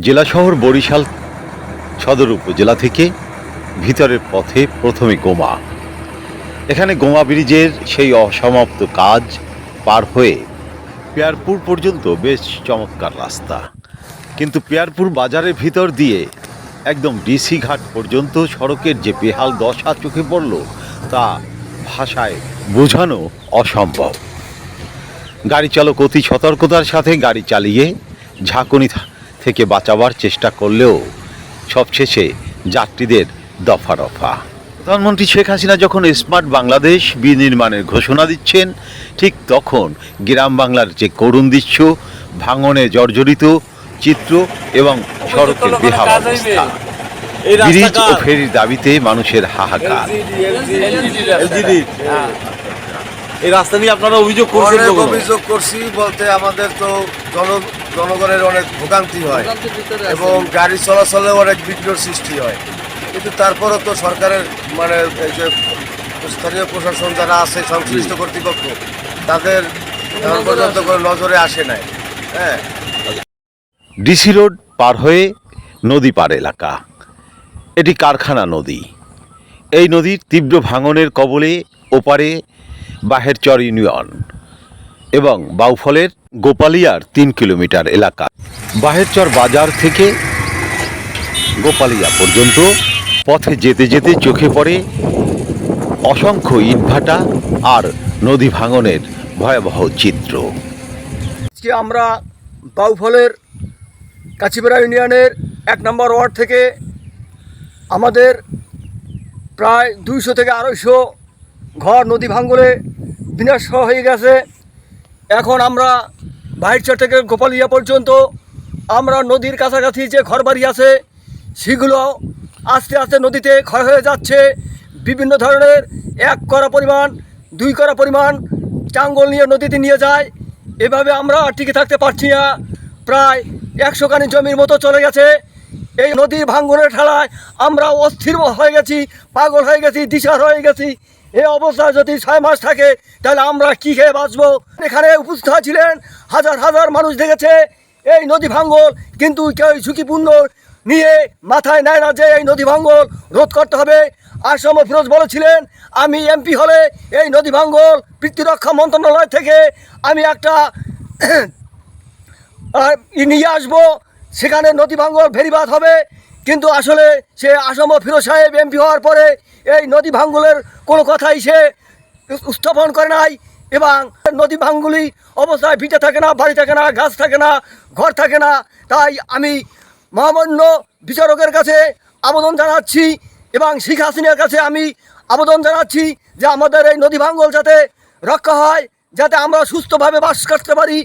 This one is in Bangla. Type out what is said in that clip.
জেলা শহর বরিশাল সদর উপজেলা থেকে ভিতরের পথে প্রথমে গোমা। এখানে গোমা ব্রিজের সেই অসমাপ্ত কাজ পার হয়ে পেয়ারপুর পর্যন্ত বেশ চমৎকার রাস্তা। কিন্তু পেয়ারপুর বাজারের ভিতর দিয়ে একদম ডিসি ঘাট পর্যন্ত সড়কের যে বেহাল দশা চোখে পড়ল, তা ভাষায় বোঝানো অসম্ভব। গাড়ি চালক অতি সতর্কতার সাথে গাড়ি চালিয়ে ঝাঁকুনি থেকে বাঁচাবার চেষ্টা করলেও সবশেষে যাত্রীদের দফা রফা প্রধানমন্ত্রী শেখ হাসিনা যখন স্মার্ট বাংলাদেশ বিনির্মাণের ঘোষণা দিচ্ছেন ঠিক তখন গ্রাম বাংলার যে করুণ দৃশ্য ভাঙনে জর্জরিত চিত্র এবং সড়কের বেহাল অবস্থা। ব্রিজ ও ফেরির দাবিতে মানুষের হাহাকার। এই রাস্তা নিয়ে আপনারা অভিযোগ করছেন অনেক অভিযোগ করছি বলতে আমাদের তো জন জনগণের অনেক ভোগান্তি হয় এবং গাড়ি চলাচলে অনেক বিঘ্ন সৃষ্টি হয়। কিন্তু তারপরও তো সরকারের মানে এই যে স্থানীয় প্রশাসন যারা আছে সংশ্লিষ্ট কর্তৃপক্ষ তাদের এখন পর্যন্ত কোনো নজরে আসে নাই। হ্যাঁ। ডিসি রোড পার হয়ে নদী পার এলাকা। এটি কারখানা নদী। এই নদীর তীব্র ভাঙনের কবলে ওপারে বাহেরচর ইউনিয়ন এবং বাউফলের গোপালিয়ার তিন কিলোমিটার এলাকা। বাহেরচর বাজার থেকে গোপালিয়া পর্যন্ত পথে যেতে যেতে চোখে পড়ে অসংখ্য ইটভাটা আর নদী ভাঙনের ভয়াবহ চিত্র। আজকে আমরা বাউফলের কাছিপাড়া ইউনিয়নের এক নম্বর ওয়ার্ড থেকে আমাদের প্রায় দুইশো থেকে আড়াইশো ঘর নদী ভাঙ্গলে বিনষ্ট হয়ে গেছে। এখন আমরা বাহিরচর থেকে গোপালিয়া পর্যন্ত আমরা নদীর কাছাকাছি যে ঘরবাড়ি আছে, সেগুলো আস্তে আস্তে নদীতে ক্ষয় হয়ে যাচ্ছে। বিভিন্ন ধরনের এক করা পরিমাণ, দুই করা পরিমাণ চাঙ্গল নিয়ে নদীতে নিয়ে যায়। এভাবে আমরা টিকে থাকতে পারছি না। প্রায় একশো কানি জমির মতো চলে গেছে। এই নদীর ভাঙ্গনের ঠেলায় আমরা অস্থির হয়ে গেছি, পাগল হয়ে গেছি, দিশার হয়ে গেছি। এই অবস্থায় যদি ছয় মাস থাকে, তাহলে আমরা কি খেয়ে বাঁচবো? এখানে উপস্থিত ছিলেন হাজার হাজার মানুষ দেখেছে এই নদী ভাঙ্গল, কিন্তু কেউ ঝুঁকিপূর্ণ নিয়ে মাথায় নেয় না যে এই নদী ভাঙ্গল রোধ করতে হবে। আসম ফিরোজ বলেছিলেন আমি এমপি হলে এই নদী ভাঙ্গল বৃত্তিরক্ষা মন্ত্রণালয় থেকে আমি একটা নিয়ে আসব। সেখানে নদী ভাঙ্গল ভেরিবাদ হবে। কিন্তু আসলে সে আসম ফিরোজ সাহেব এমপি হওয়ার পরে এই নদী ভাঙ্গলের কোনো কথাই সে উত্থাপন করে নাই এবং নদী ভাঙ্গুলি অবস্থায় ভিটে থাকে না, বাড়ি থাকে না, গাছ থাকে না, ঘর থাকে না। তাই আমি মহামান্য বিচারকের কাছে আবেদন জানাচ্ছি এবং শিখ হাসিনার কাছে আমি আবেদন জানাচ্ছি যে আমাদের এই নদী ভাঙ্গল যাতে রক্ষা হয়, যাতে আমরা সুস্থভাবে বাস করতে পারি।